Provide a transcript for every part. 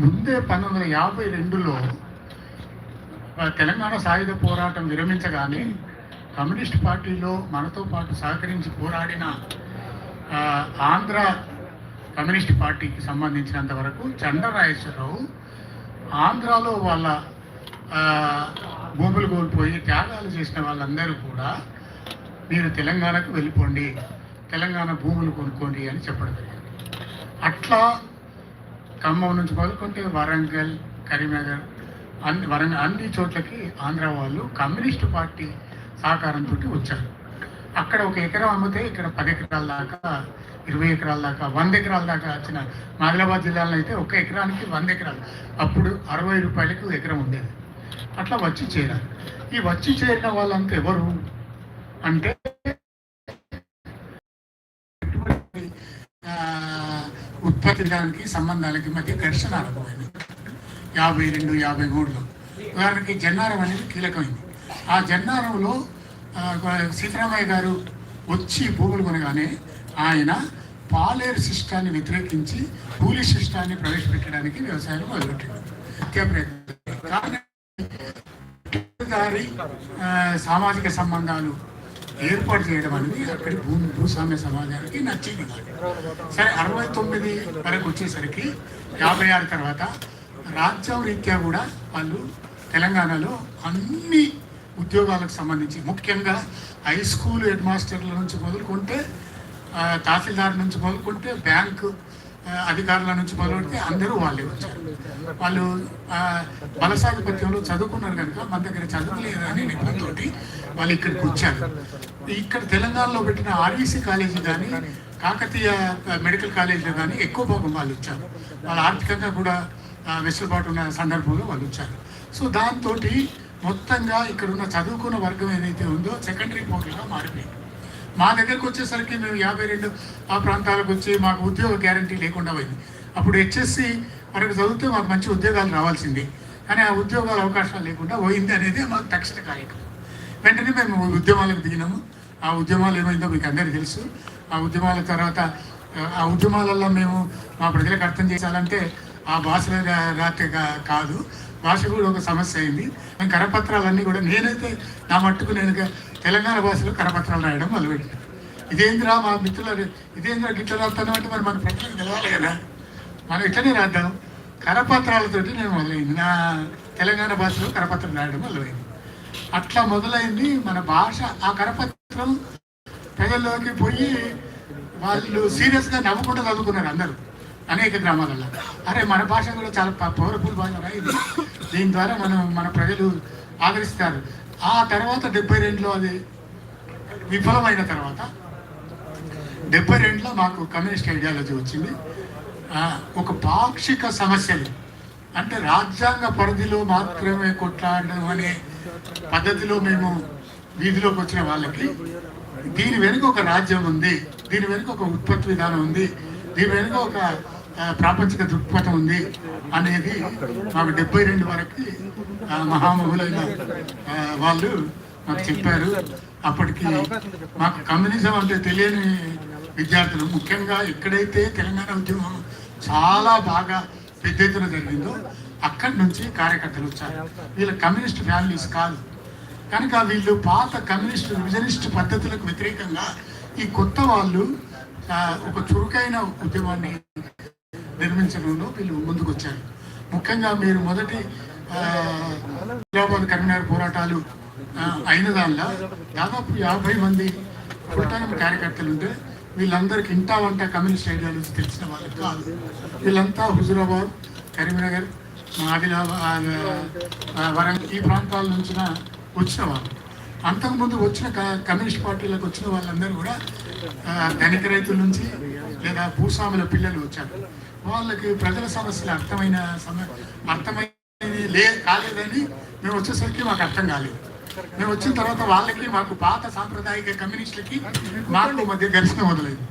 ముందే పంతొమ్మిది వందల యాభై రెండులో తెలంగాణ సాయుధ పోరాటం విరమించగానే కమ్యూనిస్ట్ పార్టీలో మనతో పాటు సహకరించి పోరాడిన ఆంధ్ర కమ్యూనిస్ట్ పార్టీకి సంబంధించినంత వరకు చంద్రరాజేశ్వరరావు ఆంధ్రాలో వాళ్ళ భూములు కోల్పోయి త్యాగాలు చేసిన వాళ్ళందరూ కూడా మీరు తెలంగాణకు వెళ్ళిపోండి తెలంగాణ భూములు కొనుక్కోండి అని చెప్పడం జరిగింది. అట్లా ఖమ్మం నుంచి మొదలుకుంటే వరంగల్ కరీంనగర్ అన్ని వరంగల్ అన్ని చోట్లకి ఆంధ్ర వాళ్ళు కమ్యూనిస్ట్ పార్టీ సహకారంతో వచ్చారు. అక్కడ ఒక ఎకరం అమ్మితే ఇక్కడ పది ఎకరాల దాకా ఇరవై ఎకరాల దాకా వంద ఎకరాల దాకా వచ్చిన ఆదిలాబాద్ జిల్లాలో అయితే ఒక ఎకరానికి వంద ఎకరాలు. అప్పుడు అరవై రూపాయలకు ఎకరం ఉండేది. అట్లా వచ్చి చేరారు. ఈ వచ్చి చేరిన వాళ్ళంతా ఎవరు? అంటే ఆ, ఉత్పత్తి సంబంధాలకి మధ్య ఘర్షణ ఆరంభమైంది. యాభై రెండు యాభై మూడులో. ఉదాహరణకి జన్నారం అనేది కీలకమైంది. ఆ జన్నారంలో సీతారామయ్య గారు వచ్చి భూములు కొనగానే ఆయన పాలేరు సిస్టాన్ని వ్యతిరేకించి కూలీ సిస్టాన్ని ప్రవేశపెట్టడానికి వ్యవసాయం మొదలుపెట్టాడు కానీ ఆ, సామాజిక సంబంధాలు ఏర్పాటు చేయడం అనేది అక్కడి భూమి భూస్వామ్య సమాజానికి నచ్చింది సరే అరవై తొమ్మిది వరకు వచ్చేసరికి యాభై ఆరు తర్వాత రాజ్యం రీత్యా కూడా వాళ్ళు తెలంగాణలో అన్ని ఉద్యోగాలకు సంబంధించి ముఖ్యంగా హై స్కూల్ హెడ్ మాస్టర్ల నుంచి మొదలుకుంటే తహసీల్దార్ నుంచి మొదలుకుంటే బ్యాంకు అధికారుల నుంచి మొదలుపెడితే అందరూ వాళ్ళే వచ్చారు. వాళ్ళు ఆ, బలసాధిపత్యంలో చదువుకున్నారు కనుక మన దగ్గర చదువులేదు అనే నెపంతో వాళ్ళు ఇక్కడికి వచ్చారు. ఇక్కడ తెలంగాణలో పెట్టిన ఆర్బీసీ కాలేజీ కానీ కాకతీయ మెడికల్ కాలేజీలో కానీ ఎక్కువ భాగం వాళ్ళు వచ్చారు. వాళ్ళు ఆర్థికంగా కూడా వెసులుబాటు ఉన్న సందర్భంలో వాళ్ళు వచ్చారు. సో దాంతో మొత్తంగా ఇక్కడ ఉన్న చదువుకున్న వర్గం ఏదైతే ఉందో సెకండరీ పోర్టల్గా మారిపోయింది. మా దగ్గరకు వచ్చేసరికి మేము యాభై రెండు ఆ ప్రాంతాలకు వచ్చి మాకు ఉద్యోగ గ్యారంటీ లేకుండా పోయింది. అప్పుడు హెచ్ఎస్సి మనకు చదివితే మాకు మంచి ఉద్యోగాలు రావాల్సింది. కానీ ఆ ఉద్యోగాల అవకాశాలు లేకుండా పోయింది అనేది మాకు తక్షణ కార్యక్రమం. వెంటనే మేము ఉద్యమాలకు దిగినాము. ఆ ఉద్యమాలు ఏమైందో మీకు అందరికీ తెలుసు. ఆ ఉద్యమాల తర్వాత ఆ, ఉద్యమాలలో మేము మా ప్రజలకు అర్థం చేయాలంటే ఆ భాషల రా- రాత్రి కా- కాదు. భాష కూడా ఒక సమస్య అయింది. కరపత్రాలన్నీ కూడా నేనైతే నా మట్టుకు నేను తెలంగాణ భాషలో కరపత్రాలు రాయడం మొదలుపెట్టారు. ఇదేంద్రా మా మిత్రులు ఇదేంద్రా గిట్ల రాస్తాను అంటే మరి మన ప్రజలకు తెలవాలి కదా. మనం ఇట్లనే రాద్దాం. కరపత్రాలతోటి నేను మొదలైంది. నా తెలంగాణ భాషలో కరపత్రం రాయడం మొదలైంది. అట్లా మొదలైంది మన భాష. ఆ కరపత్రం ప్రజల్లోకి పోయి వాళ్ళు సీరియస్గా నవ్వకుండా చదువుకున్నారు అందరూ. అనేక గ్రామాలలో అరే మన భాష కూడా చాలా పవర్ఫుల్ భాష ఇది. దీని ద్వారా మనం మన ప్రజలు ఆదరిస్తారు. ఆ తర్వాత డెబ్బై రెండులో అది విఫలమైన తర్వాత. డెబ్బై రెండులో మాకు కమ్యూనిస్ట్ ఐడియాలజీ వచ్చింది. ఒక పాక్షిక సమస్యలు. అంటే రాజ్యాంగ పరిధిలో మాత్రమే కొట్లాడడం అనే పద్ధతిలో మేము వీధిలోకి వచ్చిన వాళ్ళకి దీని వెనుక ఒక రాజ్యం ఉంది దీని వెనుక ఒక ఉత్పత్తి విధానం ఉంది దీని వెనుక ఒక ప్రాపంచిక దృక్పథం ఉంది అనేది మాకు డెబ్బై రెండు వరకు మహామహులైన వాళ్ళు మాకు చెప్పారు. అప్పటికి మాకు కమ్యూనిజం అంటే తెలియని విద్యార్థులు. ముఖ్యంగా ఎక్కడైతే తెలంగాణ ఉద్యమం చాలా బాగా పెద్ద ఎత్తున జరిగిందో అక్కడి నుంచి కార్యకర్తలు వచ్చారు. వీళ్ళ కమ్యూనిస్ట్ ఫ్యామిలీస్ కాదు. కనుక వీళ్ళు పాత కమ్యూనిస్ట్ విజనిస్ట్ పద్ధతులకు వ్యతిరేకంగా ఈ కొత్త వాళ్ళు ఒక చురుకైన ఉద్యమాన్ని నిర్మించడంలో వీళ్ళు ముందుకు వచ్చారు ముఖ్యంగా మీరు మొదటి హైదరాబాద్ కరీంనగర్ పోరాటాలు అయిన దానిలో దాదాపు యాభై మంది ఫుల్ టైం కార్యకర్తలు ఉంటే వీళ్ళందరికీ ఇంటా వంట కమ్యూనిస్ట్ ఐడియాలజీ తెలిసిన వాళ్ళు కాదు. వీళ్ళంతా హుజురాబాద్ కరీంనగర్ ఆదిలాబాద్ వరం వరంగల్ ఈ ప్రాంతాల నుంచి వచ్చిన వాళ్ళు. అంతకుముందు వచ్చిన క- కమ్యూనిస్ట్ పార్టీలకు వచ్చిన వాళ్ళందరూ కూడా ధనిక రైతుల నుంచి లేదా భూస్వాముల పిల్లలు వచ్చారు. వాళ్ళకి ప్రజల సమస్యలు అర్థమైన సమ అర్థమైనది లే కాలేదని మేము వచ్చేసరికి మాకు అర్థం కాలేదు. మేము వచ్చిన తర్వాత వాళ్ళకి మాకు పాత సాంప్రదాయిక కమ్యూనిస్టులకి మాకు మధ్య ఘర్షణ మొదలైంది.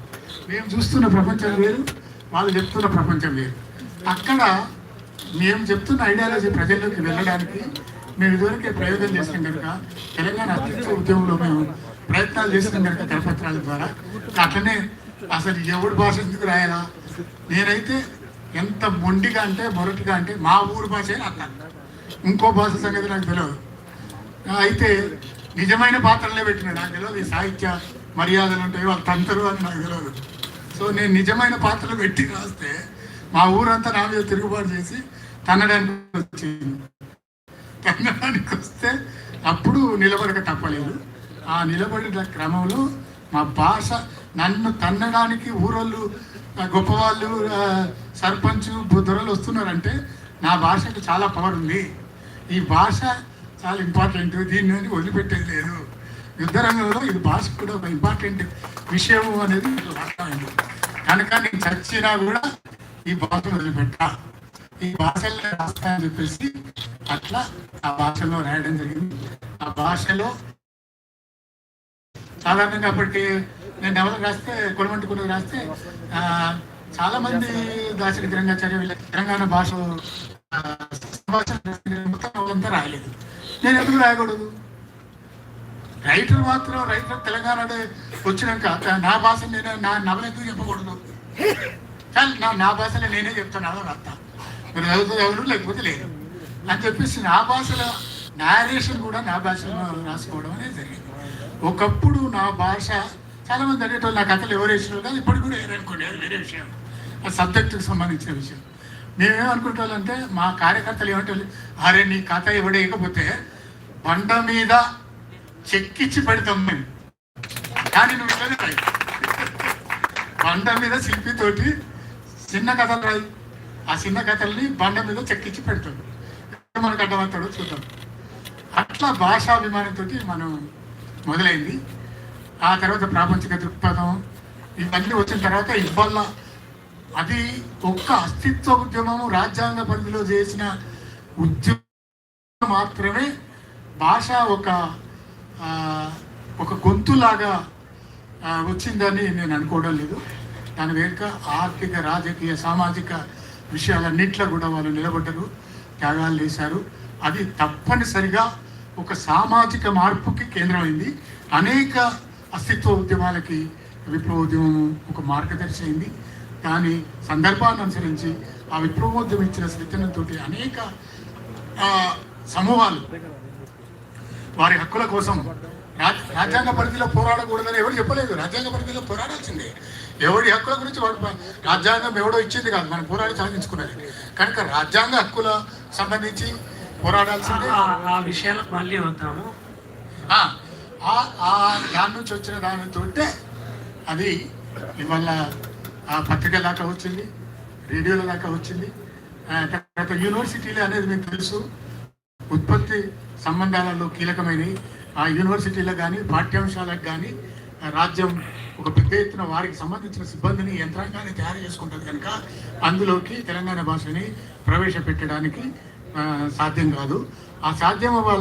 మేము చూస్తున్న ప్రపంచం వేరు వాళ్ళు చెప్తున్న ప్రపంచం వేరు. అక్కడ మేము చెప్తున్న ఐడియాలజీ ప్రజల్లోకి వెళ్ళడానికి మేము ఇదివరకే ప్రయోగం చేసాం కనుక తెలంగాణ అత్యంత ఉద్యమంలో మేము ప్రయత్నాలు చేసినాం కనుక కరపత్రాల ద్వారా. అట్లనే అసలు ఎవడు భాష ఎందుకు రాయాలా? నేనైతే ఎంత మొండిగా అంటే మొరటిగా అంటే మా ఊరు భాష అట్లా ఇంకో భాష సంగతి నాకు తెలియదు అయితే నిజమైన పాత్రలే పెట్టిన నాకు తెలియదు ఈ సాహిత్య మర్యాదలు ఉంటాయి వాళ్ళు తంతరు అని నాకు తెలియదు సో నేను నిజమైన పాత్రలు పెట్టి రాస్తే మా ఊరంతా నా మీద తిరుగుబాటు చేసి తన్నడానికి వచ్చింది. తన్నడానికి వస్తే అప్పుడు నిలబడక తప్పలేదు. ఆ నిలబడిన క్రమంలో మా భాష నన్ను తన్నడానికి ఊరోళ్ళు గొప్పవాళ్ళు సర్పంచ్ దొరలు వస్తున్నారంటే నా భాషకు చాలా పవర్ ఉంది. ఈ భాష చాలా ఇంపార్టెంట్ దీన్ని వదిలిపెట్టేది లేదు. యుద్ధరంగంలో ఇది భాష కూడా ఒక ఇంపార్టెంట్ విషయం అనేది నాకు అర్థమైంది కనుక నేను చచ్చినా కూడా ఈ భాషను వదిలిపెట్టా. ఈ భాషల్లో రాస్తా అని చెప్పేసి అట్లా ఆ భాషలో రాయడం జరిగింది. ఆ భాషలో సాధారణంగా అప్పటికి నేను నవల రాస్తే కొడమంటుకున్నది రాస్తే చాలా మంది దాసరి తిరంగాచార్య తెలంగాణ భాష సంభాషణ మొత్తం నవలంతా రాయలేదు. నేను ఎందుకు రాయకూడదు? రైటర్ మాత్రం రైటర్ తెలంగాణ వచ్చినాక నా భాష నేను నా నవల ఎందుకు చెప్పకూడదు? చాలు నా నా భాషలో నేనే చెప్తాను రాస్తా. మీరు చదువుతుంది ఎవరు లేకపోతే లేదు. అని చెప్పేసి నా భాషలో నారేషన్ కూడా నా భాషలో రాసుకోవడం అనేది జరిగింది. ఒకప్పుడు నా భాష చాలామంది అనేటోళ్ళు నా కథలు ఎవరు వేసినారు కానీ ఇప్పుడు కూడా ఏరనుకోండి అది వేరే విషయం. అది సబ్జెక్టుకి సంబంధించిన విషయం. మేమేమనుకుంటామంటే మా కార్యకర్తలు ఏమంటే అరే నీ కథ ఎవడేయకపోతే బండ మీద చెక్కిచ్చి పెడతాం మేము. కానీ నువ్వు ఇట్లనే రాయి. బండ మీద శిల్పితోటి చిన్న కథలు రాయి. ఆ చిన్న కథల్ని బండ మీద చెక్కిచ్చి పెడతాడు మనకు అర్థమవుతాడో చూద్దాం. అట్లా భాషాభిమానంతో మనం మొదలైంది. ఆ తర్వాత ప్రాపంచిక దృక్పథం ఇవన్నీ వచ్చిన తర్వాత ఇవాళ అది ఒక్క అస్తిత్వ ఉద్యమం రాజ్యాంగ పరిధిలో చేసిన ఉద్యమం మాత్రమే భాష ఒక ఒక గొంతులాగా వచ్చిందని నేను అనుకోవడం లేదు. దాని వెనుక ఆర్థిక రాజకీయ సామాజిక విషయాలన్నింటిలో కూడా వాళ్ళు నిలబడ్డరు త్యాగాలు చేశారు. అది తప్పనిసరిగా ఒక సామాజిక మార్పుకి కేంద్రమైంది. అనేక అస్తిత్వ ఉద్యమాలకి విప్లవోద్యమం ఒక మార్గదర్శి అయింది. దాని సందర్భాన్ని అనుసరించి ఆ విప్లవోద్యమం ఇచ్చిన చైతన్యంతో అనేక సమూహాలు వారి హక్కుల కోసం రాజ్- రాజ్యాంగ పరిధిలో పోరాడకూడదని ఎవరు చెప్పలేదు. రాజ్యాంగ పరిధిలో పోరాడాల్సిందే. ఎవడి హక్కుల గురించి వాడు రాజ్యాంగం ఎవడో ఇచ్చింది కాదు. మనం పోరాడి సాధించుకున్నది. కనుక రాజ్యాంగ హక్కుల సంబంధించి పోరాడాల్సిందే. ఆ- ఆ విషయాలకు మళ్ళీ వద్దాము. ఆ, దాని నుంచి వచ్చిన దానితోటే అది ఇవాళ ఆ పత్రిక దాకా వచ్చింది రేడియోల దాకా వచ్చింది. తర్వాత యూనివర్సిటీలు అనేది మీకు తెలుసు. ఉత్పత్తి సంబంధాలలో కీలకమైనవి. ఆ యూనివర్సిటీలకు కానీ పాఠ్యాంశాలకు కానీ రాజ్యం ఒక పెద్ద ఎత్తున వారికి సంబంధించిన సిబ్బందిని యంత్రాంగాన్ని తయారు చేసుకుంటుంది కనుక అందులోకి తెలంగాణ భాషని ప్రవేశపెట్టడానికి సాధ్యం కాదు. ఆ సాధ్యం అవ్వాలంటే